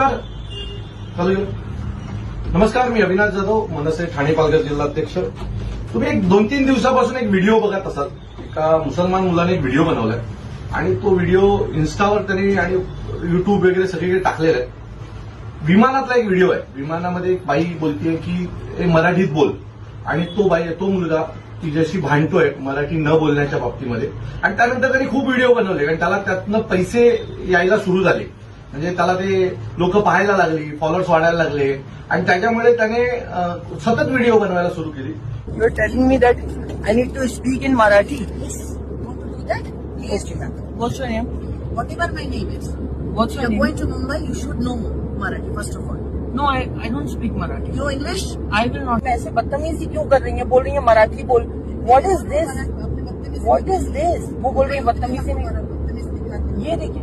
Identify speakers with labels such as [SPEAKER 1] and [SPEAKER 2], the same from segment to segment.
[SPEAKER 1] नमस्कार. हॅलो. नमस्कार मी अविनाश जाधव मनसे ठाणे पालघर जिल्हाध्यक्ष. तुम्ही एक दोन तीन दिवसापासून एक व्हिडिओ बघत असाल. एका मुसलमान मुलाने एक व्हिडिओ बनवलाय. आणि तो व्हिडिओ इन्स्टावर त्यांनी आणि युट्यूब वगैरे सगळीकडे टाकलेला आहे. विमानातला एक व्हिडिओ आहे. विमानामध्ये एक बाई बोलतीये की मराठीत बोल. आणि तो बाई तो मुलगा तिच्याशी भांडतोय मराठी न बोलण्याच्या बाबतीमध्ये. आणि त्यानंतर त्यांनी खूप व्हिडिओ बनवले. आणि त्याला त्यातनं पैसे यायला सुरू झाले. लोक पहाय लगे फॉलोअर्स लगे सतत
[SPEAKER 2] वीडियो
[SPEAKER 3] बनवा I need to speak in
[SPEAKER 2] Marathi no I
[SPEAKER 3] I don't speak Marathi बदतमीजी क्यों कर रही है? बोल रही है मराठी बोल। What is this what is this वो बोल रही है बदतमीजी ये देखिए।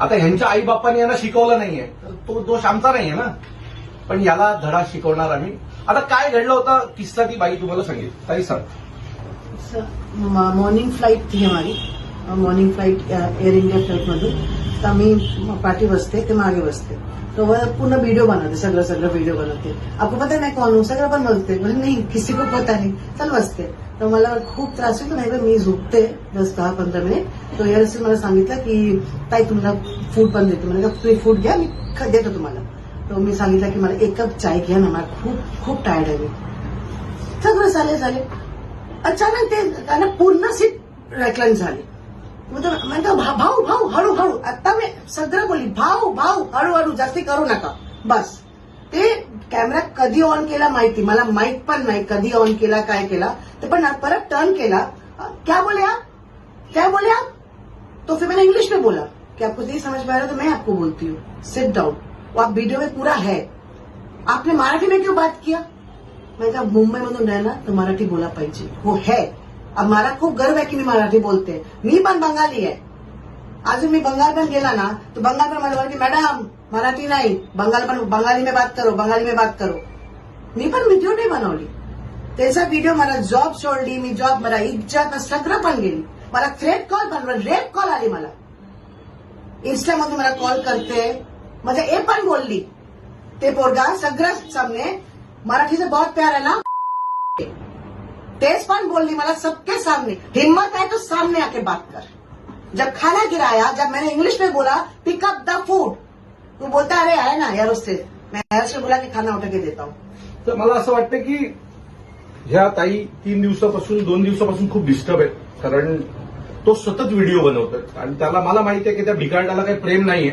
[SPEAKER 1] आता ह्यांच्या आई बापांनी यांना शिकवलं नाहीये. तर तो दोष आमचा नाहीये ना. पण याला धडा शिकवणार आम्ही. आता काय घडलं होतं? किस्सा ती बाई तुम्हाला सांगेल. ताई सांग.
[SPEAKER 4] मॉर्निंग फ्लाईट ती हमारी. Morning flight Air India flight मधून. तर आम्ही पाठी बसते ते मागे बसते. तो वह पूर्ण वीडियो बनाते सगळं सगळं वीडियो बनवते. आपको पता नाही कौन हूँ सगळं पण बघते म्हणजे नाही किसी को पता नाही. चल बसते. तर मला खूप त्रास होतो नाही तर मी झोपते दस दहा पंधरा मिनिट. तो यावेळेस मला सांगितलं की ताई तुम्हाला फूड पण देते. म्हणजे तुम्ही फूड घ्या मी देतो तुम्हाला. तर मी सांगितलं की मला एक कप चाय घ्या ना मला खूप खूप टायर्ड आहे मी. सगळं झाले झाले. अचानक ते त्यांना पूर्ण सीट रेकलन झाली. मतलब म्हणतो भाऊ भाऊ हळू हळू आता सगळं बोलली भाऊ भाऊ हळूहळू जास्ती करू नका. बस. ते कॅमेरा कधी ऑन केला माहिती? मला माहीत पण नाही कधी ऑन केला काय केला. ते पण परत टर्न केला. क्या बोले आप? क्या बोले आप? तो फिर मैंने इंग्लिश में बोला कि आपको नहीं समझ में आ रहा तो मैं आपको बोलती हूँ। सिट डाउन वो आप वीडियो में पूरा है। आपने मराठी में क्यों बात किया? मैं कहा मुंबई मधून राहिला तर मराठी बोला पाहिजे. वो है. अब मला खूप गर्व आहे की मी मराठी बोलते. मी पण बंगाली आहे. अजून मी बंगाल पण गेला ना तो बंगाल पण मला बोलते मॅडम, मराठी नाही, बंगाल पण बंगाली में बात करो, बंगाली में बात करो। मी पण व्हिडिओ नाही बनवली त्याचा व्हिडिओ मला जॉब सोडली मी जॉब मला इज़्ज़त सगळं पण गेली। मला थ्रेट कॉल पण रेप कॉल आली मला इन्स्टामधून मला कॉल करते म्हणजे ए पण बोलली ते पोरगा सगळं सामने मराठीचं बहुत प्यार है ना? तेज पण बोलनी मला सबके सामने। हिम्मत है तो सामने आके बात कर। जब खाना गिराया जब मैंने इंग्लिश में बोला पिकअप द फूड तू बोलता अरे आया ना यार उससे. मैं यार से बोला की खाना उठा के देता हूँ।
[SPEAKER 1] तर मला असं वाटतं की ह्या ताई तीन दिवसापासून दोन दिवसापासून खूप डिस्टर्ब आहेत. कारण तो सतत व्हिडिओ बनवतोय. आणि त्याला मला माहिती आहे की त्या भिकारडाला काही प्रेम नाहीये.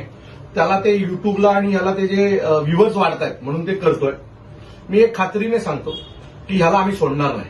[SPEAKER 1] त्याला ते युट्यूबला आणि ह्याला ते जे व्ह्युअर्स वाढत आहेत म्हणून ते करतोय. मी एक खात्रीने सांगतो की ह्याला आम्ही सोडणार नाही.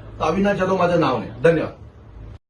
[SPEAKER 1] ताविना अविनाश जाधव माझं नाव नाही धन्यवाद.